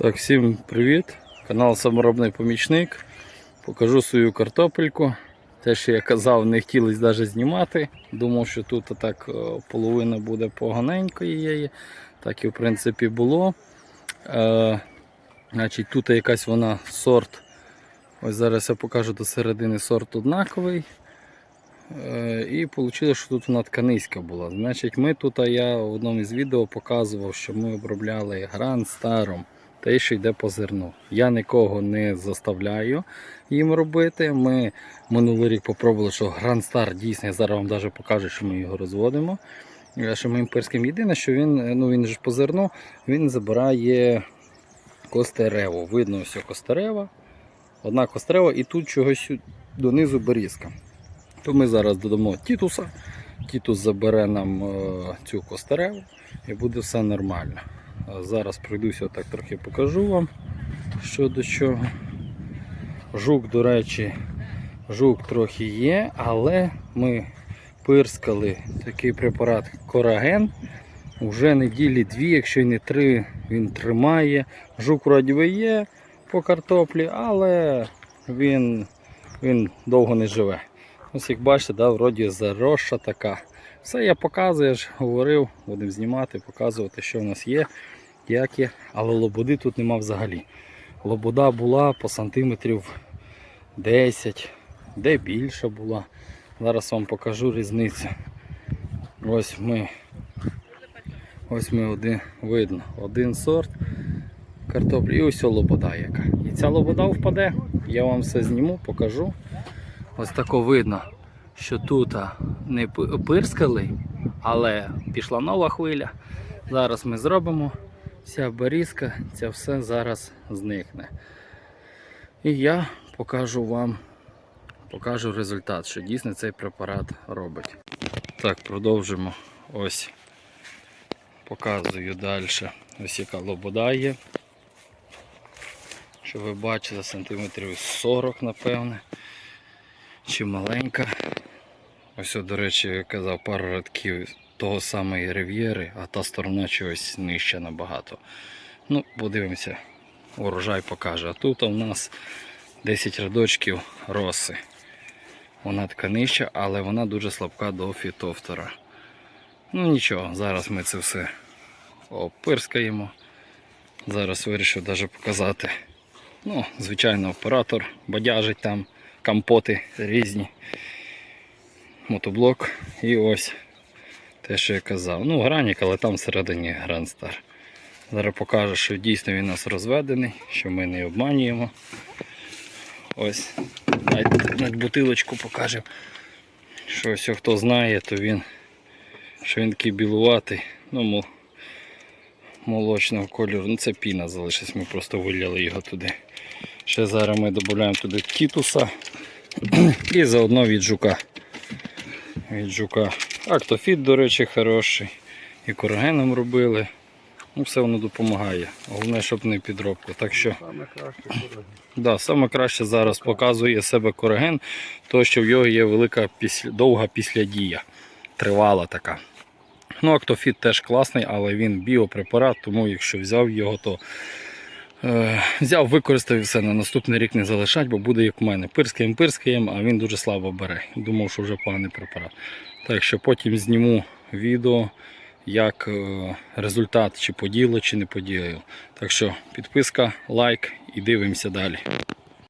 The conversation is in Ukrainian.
Так, всім привіт! Канал Саморобний Помічник. Покажу свою картопельку. Те, що я казав, не хотілося навіть знімати. Думав, що тут так е, половина буде поганенької її. Так і в принципі було. Е, значить, тут якась вона сорт. Ось зараз я покажу до середини сорт однаковий. Е, І вийшло, що тут вона тканиська була. Значить, ми тут, я в одному із відео показував, що ми обробляли грант старом, те, що йде по зерну. Я нікого не заставляю їм робити. Ми минулий рік попробували, що гранд стар дійсно, я зараз вам навіть покажу, що ми його розводимо. Е, Що ми імперським єдине, що він, е, ну він же по зерну, він забирає костереву. Видно все костерева. Одна костерева і тут чогось донизу берізка. То ми зараз додамо тітуса. Тітус забере нам е, цю костереву і буде все нормально. Зараз пройдуся отак трохи покажу вам, що до чого. Жук, до речі, жук трохи є, але ми пирскали такий препарат Кораген. Уже неділі дві, якщо й не три, він тримає. Жук вроді є по картоплі, але він, він довго не живе. Ось як бачите, да, вроді заросша така. Все я показую, я ж говорив, будемо знімати, показувати, що в нас є, як. Але лободи тут нема взагалі. Лобода була по сантиметрів 10, де більше була. Зараз вам покажу різницю. Ось ми, ось ми один, видно, один сорт картоплі і ось лобода яка. І ця лобода впаде, я вам все зніму, покажу. Ось тако видно, що тут не пи- пирскали, але пішла нова хвиля. Зараз ми зробимо. Вся берізка, це все зараз зникне. І я покажу вам покажу результат, що дійсно цей препарат робить. Так, продовжимо. Ось показую далі. Ось яка лобода є. Що ви бачите, сантиметрів 40, напевне чи маленька. Ось, до речі, я казав пару радків того самої рив'єри, а та сторона чогось нижча набагато. Ну, подивимося, урожай покаже. А тут у нас 10 рядочків роси. Вона така нижча, але вона дуже слабка до фітофтора. Ну нічого, зараз ми це все опирскаємо. Зараз вирішив навіть показати. Ну, звичайно, оператор бадяжить там компоти різні. Мотоблок і ось те, що я казав. Ну, гранік, але там всередині Грандстар. Зараз покажу, що дійсно він у нас розведений, що ми не обманюємо. Ось, навіть, навіть бутилочку покажемо. Що ось хто знає, то він, що він такий білуватий, ну, мол, молочного кольору. Ну це піна залишилась, ми просто виляли його туди. Ще зараз ми додаємо туди тітуса і заодно від жука. Від жука. Актофіт, до речі, хороший. І корогеном робили. Ну, все воно допомагає. Головне, щоб не підробка. Так що, Саме краще да, саме краще зараз показує себе короген, то що в його є велика після, довга післядія. Тривала така. Ну, актофіт теж класний, але він біопрепарат, тому якщо взяв його, то Взяв, використав і все на наступний рік не залишать, бо буде як у мене. Пирскаєм, пирскаєм, а він дуже слабо бере. Думав, що вже поганий препарат. Так що потім зніму відео, як е, результат, чи поділо, чи не поділо. Так що підписка, лайк і дивимося далі.